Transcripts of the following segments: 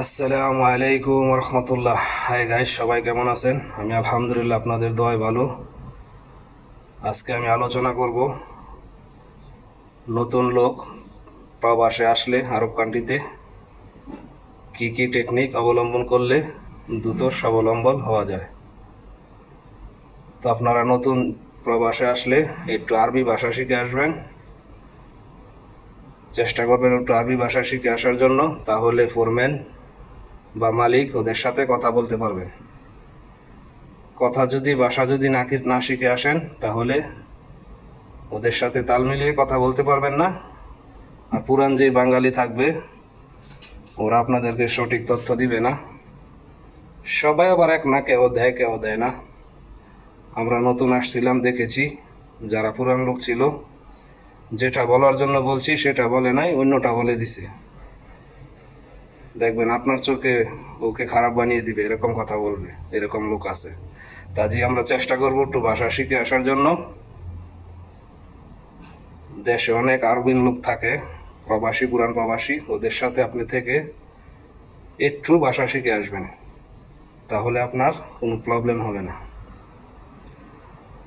আসসালামু আলাইকুম রহমতুল্লাহ hi guys সবাই কেমন আছেন? আমি আলহামদুলিল্লাহ আপনাদের দোয়ায় ভালো। আজকে আমি আলোচনা করব নতুন লোক প্রবাসে আসলে আরব কান্ট্রিতে কি কি টেকনিক অবলম্বন করলে দ্রুত স্বাবলম্বন হওয়া যায়। তো আপনারা নতুন প্রবাসে আসলে একটু আরবি ভাষা শিখে আসবেন। চেষ্টা করবেন একটু আরবি ভাষা শিখে আসার জন্য, তাহলে ফোরম্যান বা মালিক ওদের সাথে কথা বলতে পারবেন। কথা যদি ভাষা যদি না কি- না শিখে আসেন, তাহলে ওদের সাথে তাল মিলিয়ে কথা বলতে পারবেন না। আর পুরান যে বাঙালি থাকবে, ওরা আপনাদেরকে সঠিক তথ্য দিবে না। সবাই আবার এক না কেউ দেয় কেউ দেয় না। আমরা নতুন আসছিলাম, দেখেছি। যারা পুরান লোক ছিল, যেটা বলার জন্য বলছি, সেটা বলে নাই, অন্যটা বলে দিছে। দেখবেন আপনার চোখে ওকে খারাপ বানিয়ে দিবে, এরকম কথা বলবে, এরকম লোক আছে। কাজেই আমরা চেষ্টা করব একটু ভাষা শিখে আসার জন্য। দেশে অনেক আরবিন লোক থাকে, প্রবাসী, পুরান প্রবাসী, ওদের সাথে আপনি থেকে একটু ভাষা শিখে আসবেন। তাহলে আপনার কোনো প্রবলেম হবে না।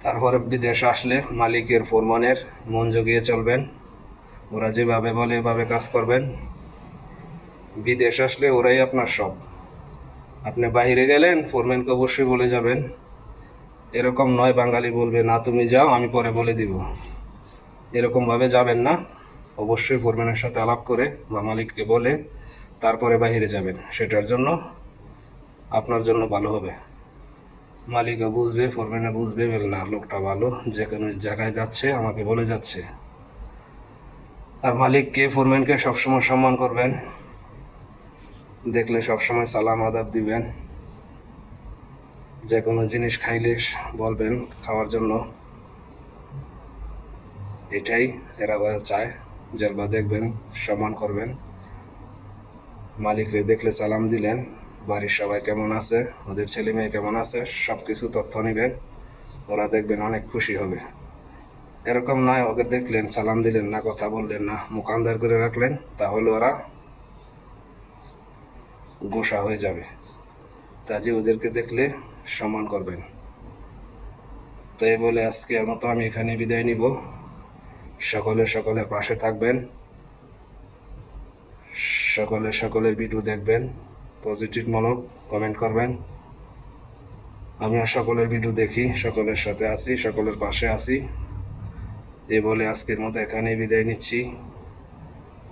তারপরে বিদেশ আসলে মালিকের ফোরমানের মন জগিয়ে চলবেন। ওরা যেভাবে বলে, এভাবে কাজ করবেন। বিদেশ আসলে ওরাই আপনার সব। আপনি বাইরে গেলেন ফোরম্যানকে অবশ্যই বলে যাবেন। এরকম নয় বাঙালি বলবে, না, তুমি যাও, আমি পরে বলে দিব। এরকমভাবে যাবেন না। অবশ্যই ফোরম্যানের সাথে আলাপ করে বা মালিককে বলে তারপরে বাইরে যাবেন। সেটার জন্য আপনার জন্য ভালো হবে। মালিকও বুঝবে ফোরম্যানে বুঝবে, বলে, না, লোকটা ভালো, যে কোনো জায়গায় যাচ্ছে, আমাকে বলে যাচ্ছে। আর মালিককে ফোরম্যানকে সবসময় সম্মান করবেন। দেখলে সবসময় সালাম আদাব দিবেন। যে কোনো জিনিস খাইলে বলবেন খাওয়ার জন্য। এটাই এরা চায়। জেলবা দেখবেন, সম্মান করবেন। মালিকরে দেখলে সালাম দিলেন। বাড়ির সবাই কেমন আছে? ওদের ছেলে মেয়ে কেমন আছে? সব কিছু তথ্য নেবেন। ওরা দেখবেন অনেক খুশি হবে। এরকম নয়, ওকে দেখলেন, সালাম দিলেন না, কথা বললেন না, মুখ আন্দার করে রাখলেন। তাহলে ওরা গোসা হয়ে যাবে। কাজে ওদেরকে দেখলে সম্মান করবেন। তাই বলে আজকে মতো আমি এখানে বিদায় নিব। সকলে সকলের পাশে থাকবেন। সকলে সকলের ভিডিও দেখবেন। পজিটিভ মূলক কমেন্ট করবেন। আমিও সকলের ভিডিও দেখি, সকলের সাথে আছি, সকলের পাশে আছি। এ বলে আজকের মতো এখানেই বিদায় নিচ্ছি।